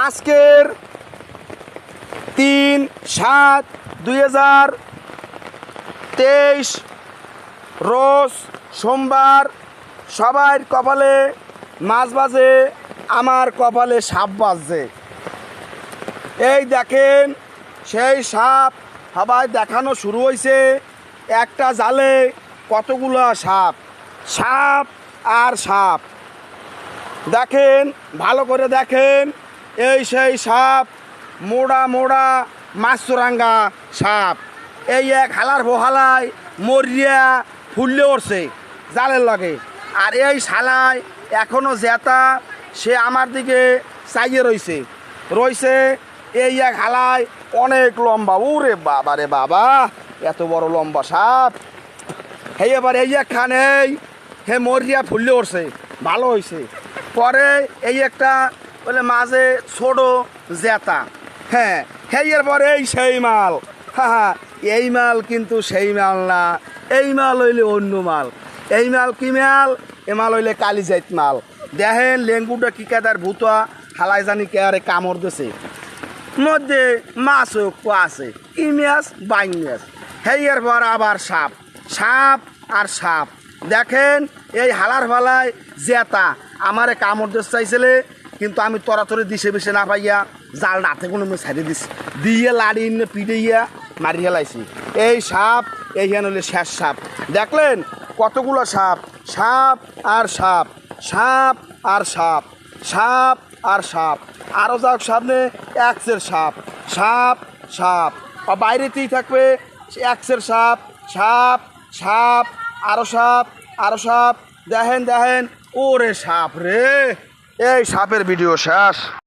আজকের তিন সাত দুই হাজার তেইশ রোজ সোমবার সবার কপালে মাছ বাজে আমার কপালে সাপ বাজছে। এই দেখেন, সেই সাপ সবাই দেখানো শুরু হয়েছে একটা জালে কতগুলো সাপ? সাপ আর সাপ। দেখেন, ভালো করে দেখেন। এই সেই সাপ, মোড়া মোড়া, মাছরাঙ্গা সাপ। এই এক হালার বহালায় মরিয়া ফুললে উঠছে জালের লাগে। আর এই শালায় এখনও জেতা, সে আমার দিকে চাইয়ে রইছে। রইছে এই এক হালায় অনেক লম্বা। ওরে বাবা রে বাবা, এত বড় লম্বা সাপ। হে এবার এই একখানেই হে মরিয়া ফুললে উঠছে ভালো হয়েছে পরে এই একটা বলে মাঝে ছোট জেতা। হ্যাঁ সেই এর পরে এই সেই মাল। হা হা, এই মাল কিন্তু সেই মাল না। এই মাল হইলে অন্য মাল। এই মাল কি মাল? এ মাল হইলে কালি জাইত মাল। দেখেন লেঙ্গুটা কি কাদার ভুতা, হালাই জানি কে আরে কামড় দিছে। মধ্যে মাছও আছে কি মাছ বাইং মাছ হেয়ার পর আবার সাপ। সাপ আর সাপ। দেখেন এই হালার ফালায় জেতা। আমারে কামড় দিতে চাইছিলে কিন্তু আমি তরাতরি দিছে বেছে না পাইয়া জাল নাতে কোনো আমি ছাড়িয়ে দিছি। দিয়ে লাড়ি এনে পিটাইয়া মারি হেলাইছি এই সাপ, এই হেন হলে শেষ সাপ। দেখলেন? কতগুলো সাপ? সাপ আর সাপ। সাপ আর সাপ। সাপ আর সাপ। আরও যাক সামনে, এক্সের সাপ। সাপ সাপ। বাইরেতেই থাকবে এক্সের সাপ সাপ সাপ আরও সাপ আরও সাপ। দেখেন দেখেন। ওরে সাপ রে! এই সাপের ভিডিও শেষ।